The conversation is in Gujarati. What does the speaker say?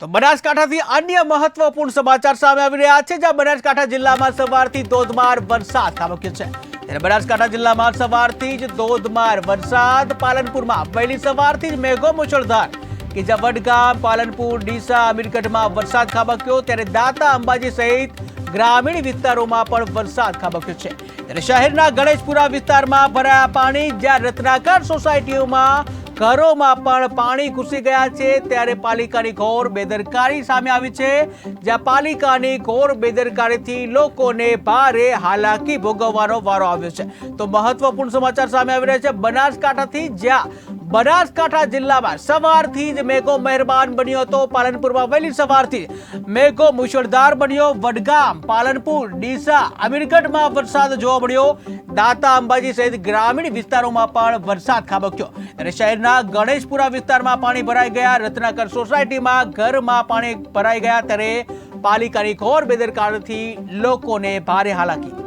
તો બનાસકાંઠાથી અન્ય મહત્વપૂર્ણ સમાચાર સામે આવી રહ્યા છે, જ્યાં બનાસકાંઠા જિલ્લામાં સવારથી ધોધમાર વરસાદ ખાબક્યો છે. ત્યારે બનાસકાંઠા જિલ્લામાં સવારથી જ ધોધમાર વરસાદ. પાલનપુરમાં વહેલી સવારથી જ મેઘો મુશળધાર. કે જ્યાં વડગામ પાલનપુર, ડીસા, અમીરગઢમાં વરસાદ ખાબક્યો. ત્યારે દાતા અંબાજી સહિત ગ્રામીણ વિસ્તારોમાં પણ વરસાદ ખાબક્યો છે. ત્યારે શહેરના ગણેશપુરા વિસ્તારમાં ભરાયા પાણી, જ્યાં રત્નાકર સોસાયટીઓમાં ઘરોમાં પણ પાણી ઘૂસી ગયા છે, ત્યારે પાલિકાની ઘોર બેદરકારી સામે આવી છે, જ્યાં પાલિકાની ઘોર બેદરકારીથી લોકોને ભારે હાલાકી ભોગવવાનો વારો આવ્યો છે. તો મહત્વપૂર્ણ સમાચાર સામે આવી રહ્યા છે. બનાસકાંઠાથી જ્યાં બનાસકાંઠા જિલ્લામાં સવારથી જ મેઘો મહેરબાન બન્યો હતો. પાલનપુરમાં વહેલી સવારથી મેઘો મુશળધાર બન્યો. વડગામ, પાલનપુર, ડીસા, અમીરગઢમાં વરસાદ જોવા મળ્યો. દાતા અંબાજી સહિત ગ્રામીણ વિસ્તારોમાં પણ વરસાદ ખાબક્યો. ત્યારે શહેરના ગણેશપુરા વિસ્તારમાં પાણી ભરાઈ ગયા. રત્નાકર સોસાયટીમાં ઘરમાં પાણી ભરાઈ ગયા. ત્યારે પાલિકાની ઘોર બેદરકારથી લોકોને ભારે હાલાકી.